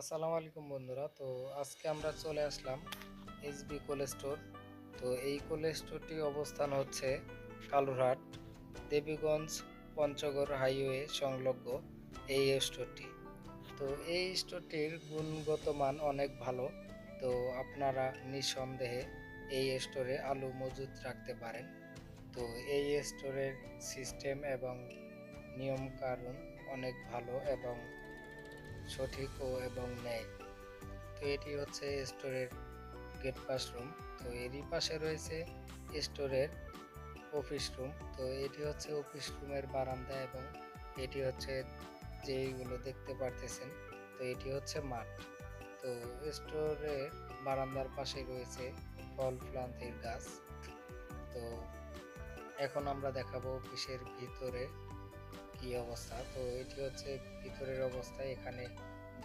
আসসালামু আলাইকুম বন্ধুরা। তো আজকে আমরা চলে আসলাম এসবি কোল্ড স্টোর। তো এই কোল্ড স্টোরটি অবস্থান হচ্ছে কালুরহাট, দেবীগঞ্জ, পঞ্চগড় হাইওয়ে সংলগ্ন এই স্টোরটি। তো এই স্টোরটির গুণগত মান অনেক ভালো। তো আপনারা নিঃসন্দেহে এই স্টোরে আলু মজুত রাখতে পারেন। তো এই স্টোরের সিস্টেম এবং নিয়মকানুন অনেক ভালো এবং সঠিক ও এবং ন্যায়। তো এটি হচ্ছে স্টোরের গেট পাস রুম। তো এরই পাশে রয়েছে স্টোরের অফিস রুম। তো এটি হচ্ছে অফিস রুমের বারান্দা এবং এটি হচ্ছে যেইগুলো দেখতে পারতেছেন, তো এটি হচ্ছে মাঠ। তো স্টোরের বারান্দার পাশে রয়েছে ফল প্লান্তের গাছ। তো এখন আমরা দেখাবো অফিসের ভিতরে কি অবস্থা? তো এটি হচ্ছে ভিতরের অবস্থা। এখানে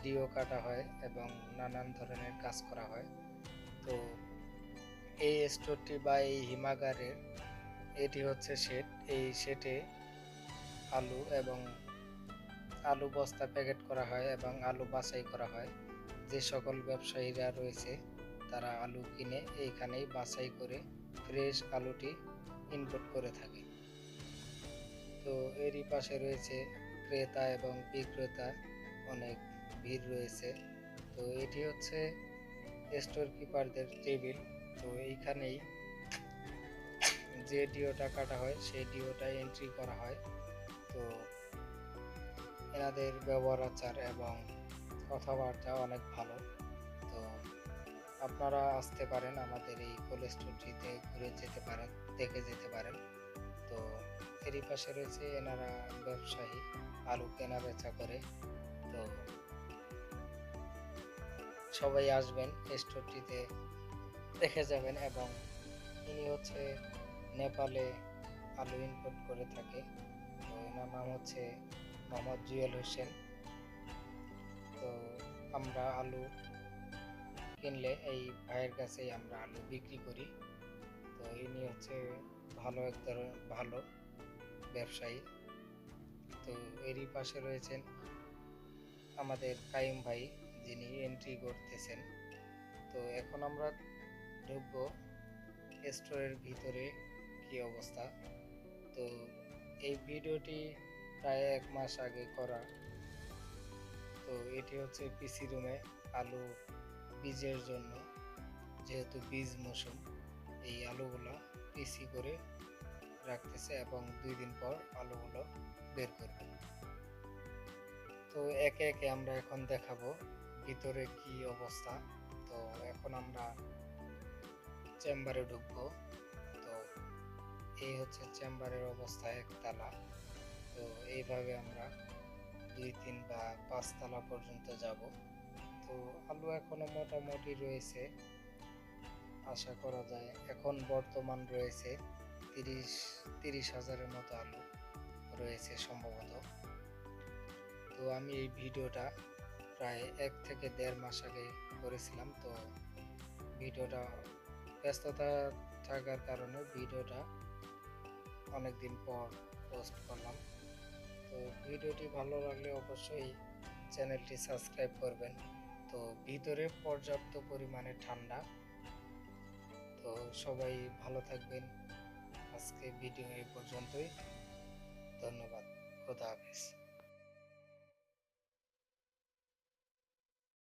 ডিও কাটা হয় এবং নানান ধরনের কাজ করা হয়। তো এই স্টোরটি বা এই হিমাগারের, এটি হচ্ছে শেড এই শেডে আলু এবং আলু বস্তা প্যাকেট করা হয় এবং আলু বাছাই করা হয়। যে সকল ব্যবসায়ীরা রয়েছে, তারা আলু কিনে এইখানেই বাছাই করে ফ্রেশ আলুটি ইনপুট করে থাকে। তো এরই পাশে রয়েছে ক্রেতা এবং বিক্রেতা। অনেক ভিড় রয়েছে। তো এটি হচ্ছে স্টোর কিপারদের টেবিল তো এইখানেই যে ডিওটা কাটা হয়, সেই ডিওটা এন্ট্রি করা হয়। তো এনাদের ব্যবহার আচার এবং কথাবার্তা অনেক ভালো। তো আপনারা আসতে পারেন আমাদের এই কোল্ড স্টোরটিতে ঘুরে যেতে পারেন, দেখে যেতে পারেন। এরই পাশে রয়েছে এনারা ব্যবসায়ী, আলু কেনা বেচা করে। তো সবাই আসবেন স্টোরটিতে, দেখে যাবেন এবং ইনি হচ্ছে নেপালে আলু ইনপুট করে থাকে। তো এনার নাম হচ্ছে মোহাম্মদ জুয়েল হোসেন। তো আমরা আলু কিনলে এই ভাইয়ের কাছেই আমরা আলু বিক্রি করি। তো ইনি হচ্ছে ভালো এক ধরনের, ভালো ব্যবসায়ী। তো এরই পাশে রয়েছেন আমাদের কাইম ভাই, যিনি এন্ট্রি করতেছেন। তো এখন আমরা ঢুকবো স্টোরের ভিতরে কি অবস্থা। তো এই ভিডিওটি প্রায় এক মাস আগে করা। তো এটি হচ্ছে পিসি রুমে আলু বীজের জন্য যেহেতু বীজ মৌসুম, এই আলুগুলো পিসি করে রাখতেছে এবং দুই দিন পর আলুগুলো বের করবে তো একে একে আমরা এখন দেখাবো ভিতরে কি অবস্থা। তো এখন আমরা চেম্বারে ঢুকবো। তো এই হচ্ছে চেম্বারের অবস্থা একতলা। তো এইভাবে আমরা দুই তিন বা পাঁচতলা পর্যন্ত যাব। তো আলু এখনও মোটামুটি রয়েছে। আশা করা যায় এখন বর্তমান রয়েছে। তিরিশ তিরিশ হাজারের মতো আলু রয়েছে সম্ভবত। তো আমি এই ভিডিওটা প্রায় এক থেকে দেড় মাস আগে করেছিলাম, তো ভিডিওটা ব্যস্ততা থাকার কারণে ভিডিওটা অনেক দিন পর পোস্ট করলাম। তো ভিডিওটি ভালো লাগলে অবশ্যই চ্যানেলটি সাবস্ক্রাইব করবেন। তো ভিতরে পর্যাপ্ত পরিমাণে ঠান্ডা। তো সবাই ভালো থাকবেন। আজকে ভিডিও এই পর্যন্তই। ধন্যবাদ। খোদা হাফিজ।